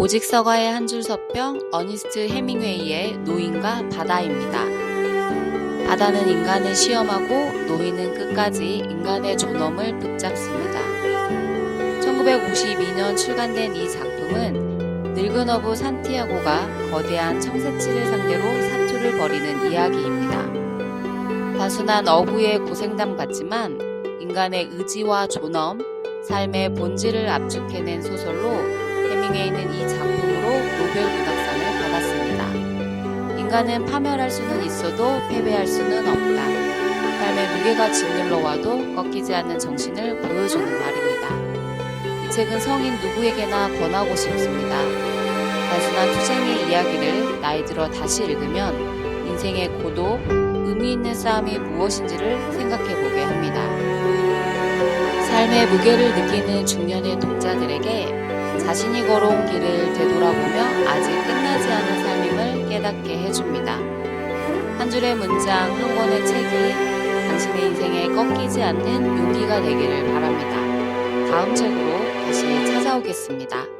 오직 서가의 한 줄 서평 어니스트 해밍웨이의 노인과 바다입니다. 바다는 인간을 시험하고 노인은 끝까지 인간의 존엄을 붙잡습니다. 1952년 출간된 이 작품은 늙은 어부 산티아고가 거대한 청새치를 상대로 사투를 벌이는 이야기입니다. 단순한 어부의 고생담 같지만 인간의 의지와 존엄, 삶의 본질을 압축해낸 소설로 해밍웨이는 이 작품으로 노벨 문학상을 받았습니다. 인간은 파멸할 수는 있어도 패배할 수는 없다. 삶의 무게가 짓눌러 와도 꺾이지 않는 정신을 보여주는 말입니다. 이 책은 성인 누구에게나 권하고 싶습니다. 단순한 투쟁의 이야기를 나이 들어 다시 읽으면 인생의 고도, 의미 있는 싸움이 무엇인지를 생각해 보게 합니다. 삶의 무게를 느끼는 중년의 독자들에게 자신이 걸어온 길을 되돌아보며 아직 끝나지 않은 삶임을 깨닫게 해줍니다. 한 줄의 문장, 한 권의 책이 당신의 인생에 꺾이지 않는 용기가 되기를 바랍니다. 다음 책으로 다시 찾아오겠습니다.